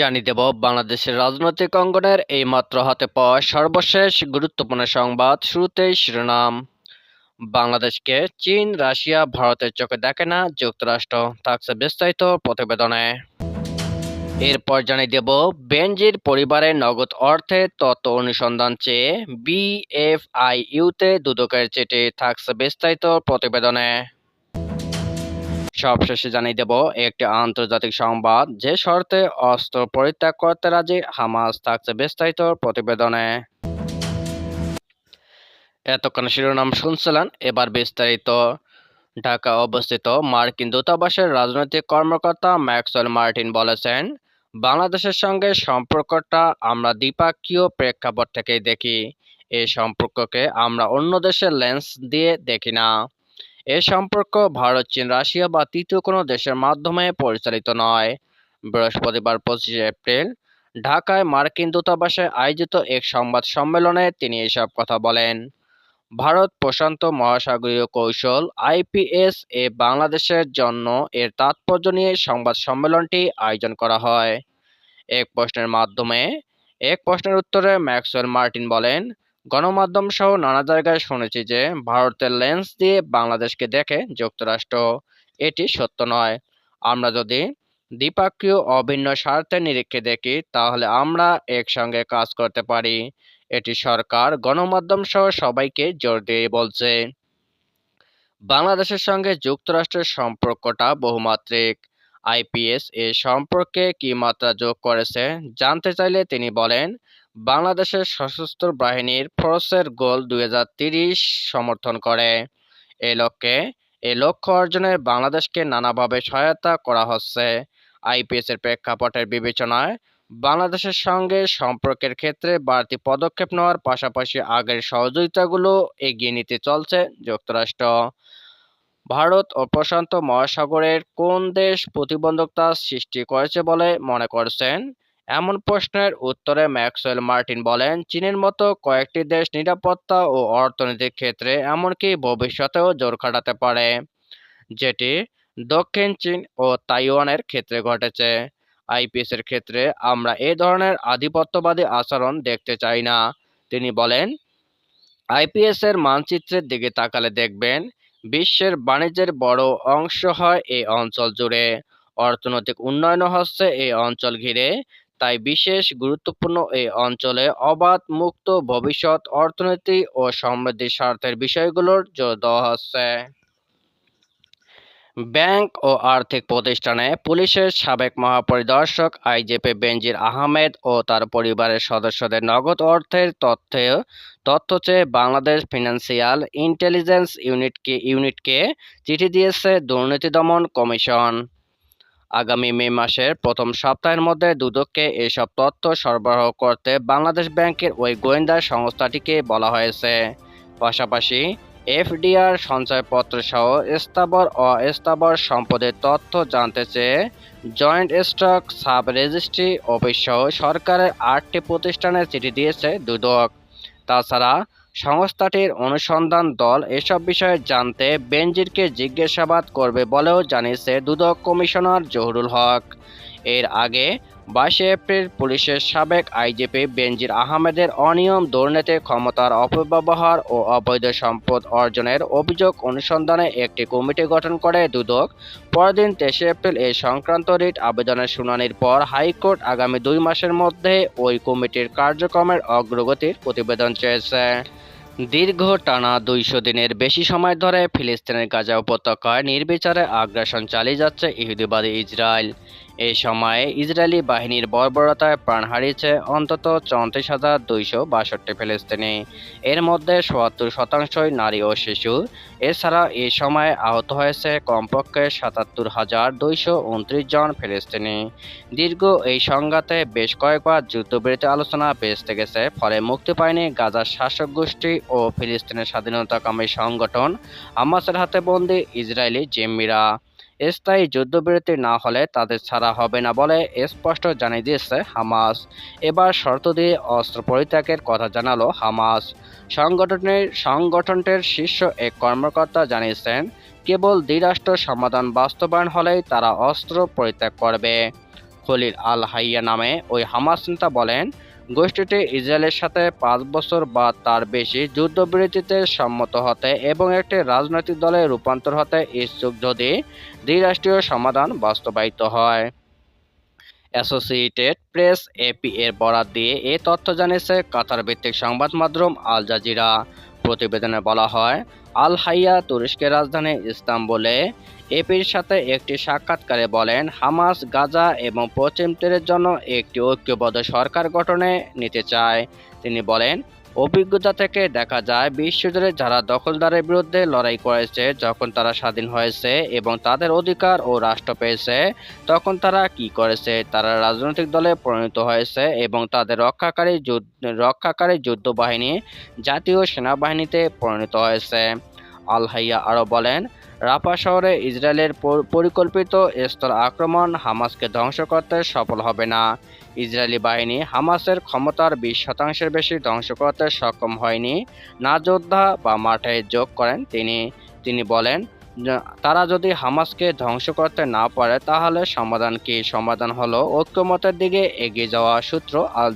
জানিয়ে দেব, বাংলাদেশের রাজনৈতিক অঙ্গনের এইমাত্র হাতে পাওয়া সর্বশেষ গুরুত্বপূর্ণ সংবাদ শুরুতেই শিরোনাম। বাংলাদেশকে চীন, রাশিয়া ভারতের চোখে দেখে না, যুক্তরাষ্ট্র থাকছে বিস্তারিত প্রতিবেদনে। এরপর জানিয়ে দেব, বেনজির পরিবারের নগদ অর্থে তত্ত্ব অনুসন্ধান চেয়ে বিএফআইইউতে দুদকের চিঠি থাকছে বিস্তারিত প্রতিবেদনে। সবশেষে জানিয়ে দেব, একটি আন্তর্জাতিক সংবাদ, যে শর্তে অস্ত্র পরিত্যাগ করতে রাজি হামাস থাকছে বিস্তারিত প্রতিবেদনে। এতক্ষণ শিরোনাম শুনছিলেন, এবার বিস্তারিত। ঢাকা অবস্থিত মার্কিন দূতাবাসের রাজনৈতিক কর্মকর্তা ম্যাক্সওয়েল মার্টিন বলেছেন, বাংলাদেশের সঙ্গে সম্পর্কটা আমরা দ্বিপাক্ষীয় প্রেক্ষাপট থেকেই দেখি। এই সম্পর্ককে আমরা অন্য দেশের লেন্স দিয়ে দেখি না। এ সম্পর্ক ভারত, চীন, রাশিয়া বা তৃতীয় কোনো দেশের মাধ্যমে পরিচালিত নয়। বৃহস্পতিবার পঁচিশে এপ্রিল ঢাকায় মার্কিন দূতাবাসে আয়োজিত এক সংবাদ সম্মেলনে তিনি এসব কথা বলেন। ভারত প্রশান্ত মহাসাগরীয় কৌশল আইপিএস এ বাংলাদেশের জন্য এর তাৎপর্য নিয়ে সংবাদ সম্মেলনটি আয়োজন করা হয়। এক প্রশ্নের মাধ্যমে, এক প্রশ্নের উত্তরে ম্যাক্সওয়েল মার্টিন বলেন গণমাধ্যম সহ নানা জায়গায় শুনেছি যে ভারতের লেন্স দিয়ে বাংলাদেশকে দেখে যুক্তরাষ্ট্র এটি সত্য নয়। আমরা যদি দ্বিপাক্ষীয় অভিন্ন স্বার্থের নিরীক্ষে দেখি, তাহলে আমরা একসঙ্গে কাজ করতে পারি। এটি সরকার, গণমাধ্যম সহ সবাইকে জোর দিয়ে বলছে। বাংলাদেশের সঙ্গে যুক্তরাষ্ট্রের সম্পর্কটা বহুমাত্রিক। আইপিএস এ সম্পর্কে কি মাত্রা যোগ করেছে জানতে চাইলে তিনি বলেন বাংলাদেশের সশস্ত্র বাহিনীর ফোর্সের গোল দুই সমর্থন করে। এ লক্ষ্যে, এ লক্ষ্য অর্জনে বাংলাদেশকে নানাভাবে সহায়তা করা হচ্ছে। আইপিএস এর প্রেক্ষাপটের বিবেচনায়, বাংলাদেশের সঙ্গে সম্পর্কের ক্ষেত্রে বাড়তি পদক্ষেপ নেওয়ার পাশাপাশি আগের সহযোগিতাগুলো এগিয়ে নিতে চলছে যুক্তরাষ্ট্র। ভারত ও প্রশান্ত মহাসাগরের কোন দেশ প্রতিবন্ধকতা সৃষ্টি করেছে বলে মনে করছেন এমন প্রশ্নের উত্তরে ম্যাক্সওয়েল মার্টিন বলেন, চীনের মতো কয়েকটি দেশ নিরাপত্তা ও অর্থনৈতিক ক্ষেত্রে এমনকি ভবিষ্যতেও জোর খাটাতে পারে, যেটি দক্ষিণ চীন ও তাইওয়ানের ক্ষেত্রে ঘটেছে। আইপিএসের ক্ষেত্রে আমরা এ ধরনের আধিপত্যবাদী আচরণ দেখতে চাই না। তিনি বলেন আইপিএসের মানচিত্রের দিকে তাকালে দেখবেন, বিশ্বের বাণিজ্যের বড় অংশ হয় এই অঞ্চল জুড়ে। অর্থনৈতিক উন্নয়ন হচ্ছে এই অঞ্চল ঘিরে। তাই বিশেষ গুরুত্বপূর্ণ এই অঞ্চলে অবাধ মুক্ত ভবিষ্যৎ অর্থনীতি ও সমৃদ্ধির স্বার্থের বিষয়গুলোর জোর দেওয়া হচ্ছে। ব্যাংক ও আর্থিক প্রতিষ্ঠানে পুলিশের সাবেক মহাপরিদর্শক আইজেপি বেনজির আহমেদ ও তার পরিবারের সদস্যদের নগদ অর্থের তথ্যে, তথ্য চেয়ে বাংলাদেশ ফিনান্সিয়াল ইন্টেলিজেন্স ইউনিটকে ইউনিটকে চিঠি দিয়েছে দুর্নীতি দমন কমিশন। আগামী মে মাসের প্রথম সপ্তাহের মধ্যে দুদককে এসব তথ্য সরবরাহ করতে বাংলাদেশ ব্যাংকের ওই গোয়েন্দা সংস্থাটিকে বলা হয়েছে। পাশাপাশি, এফডিআর সঞ্চয়পত্র সহ স্থাবর অস্থাবর সম্পদের তথ্য জানতে চেয়ে joint stock sub registry office সহ সরকারের আটটি প্রতিষ্ঠানের চিঠি দিয়েছে দুদক। তাছাড়া সংস্থাটির অনুসন্ধান দল এসব বিষয়ে জানতে বেনজিরকে জিজ্ঞাসাবাদ করবে বলেও জানিয়েছে দুদক কমিশনার জহুরুল হক। এর আগে বাইশে এপ্রিল পুলিশের সাবেক আইজিপি বেনজির আহমেদের অনিয়ম দুর্নীতি, ক্ষমতার অপব্যবহার ও অবৈধ সম্পদ অর্জনের অভিযোগ অনুসন্ধানে একটি কমিটি গঠন করে দুদক। পরদিন তেইশে এপ্রিল এ সংক্রান্ত রিট আবেদনের শুনানির পর হাইকোর্ট আগামী দুই মাসের মধ্যে ওই কমিটির কার্যক্রমের অগ্রগতির প্রতিবেদন চেয়েছে। দীর্ঘ টানা দুইশো দিনের বেশি সময় ধরে ফিলিস্তিনের গাজা উপত্যকায় নির্বিচারে আগ্রাসন চালিয়ে যাচ্ছে ইহুদিবাদী ইসরায়েল। এই সময়ে ইসরায়েলি বাহিনীর বর্বরতায় প্রাণ হারিয়েছে অন্তত চৌত্রিশ হাজার দুইশো বাষট্টি ফিলিস্তিনি। এর মধ্যে সোয়াত্তর শতাংশই নারী ও শিশু। এছাড়া এ সময়ে আহত হয়েছে কমপক্ষে সাতাত্তর হাজার দুইশো উনত্রিশ জন ফিলিস্তিনি। দীর্ঘ এই সংঘাতে বেশ কয়েকবার যুদ্ধবিরতি আলোচনা বেঁচতে গেছে, ফলে মুক্তি পায়নি গাজার শাসক গোষ্ঠী ও ফিলিস্তিনের স্বাধীনতাকামী সংগঠন, হামাসের হাতে বন্দী ইসরায়েলি জিম্মিরা। স্থায়ী যুদ্ধবিরতি না হলে তাদের ছাড়া হবে না বলে স্পষ্ট জানিয়ে দিয়েছে হামাস। এবার শর্ত দিয়ে অস্ত্র পরিত্যাগের কথা জানালো হামাস। সংগঠনের সংগঠনটির শীর্ষ এক কর্মকর্তা জানিয়েছেন, কেবল দ্বিরাষ্ট্র সমাধান বাস্তবায়ন হলেই তারা অস্ত্র পরিত্যাগ করবে। খলিল আল হাইয়া নামে ওই হামাস নেতা বলেন গোষ্ঠীটি ইসরায়েলের সাথে পাঁচ বছর বা তার বেশি যুদ্ধবিরতিতে সম্মত হতে এবং একটি রাজনৈতিক দলে রূপান্তর হতে ইচ্ছুক যদি দ্বিরাষ্ট্রীয় সমাধান বাস্তবায়িত হয়। অ্যাসোসিয়েটেড প্রেস এপি এর বরাত দিয়ে এ তথ্য জানিয়েছে কাতার ভিত্তিক সংবাদ মাধ্যম আল জাজিরা। প্রতিবেদনে বলা হয় আল হাইয়া তুরস্কের রাজধানী ইস্তাম্বুলে এপির সাথে একটি সাক্ষাৎকারে বলেন, হামাস, গাজা এবং পশ্চিম তীরের জন্য একটি ঐক্যবদ্ধ সরকার গঠনে নিতে চায়। তিনি বলেন অভিজ্ঞতা থেকে দেখা যায়, বিশ্বজুড়ে যারা দখলদারের বিরুদ্ধে লড়াই করেছে, যখন তারা স্বাধীন হয়েছে এবং তাদের অধিকার ও রাষ্ট্র পেয়েছে, তখন তারা কি করেছে? তারা রাজনৈতিক দলে পরিণত হয়েছে এবং তাদের রক্ষাকারী রক্ষাকারী যুদ্ধ বাহিনী জাতীয় সেনাবাহিনীতে পরিণত হয়েছে। আলহাইয়া আরও বলেন রাফা শহরে ইসরায়েলের পরিকল্পিত স্থল আক্রমণ হামাসকে ধ্বংস করতে সফল হবে না। ইসরায়েলি বাহিনী হামাসের ক্ষমতার বিশ শতাংশের বেশি ধ্বংস করতে সক্ষম হয়নি, না যোদ্ধা বা মাঠে যোগ করেন তিনি। তিনি বলেন তারা যদি হামাসকে ধ্বংস করতে না পারে, তাহলে সমাধান কি? সমাধান হলো ঐক্যমতের দিকে এগিয়ে যাওয়া সূত্র আল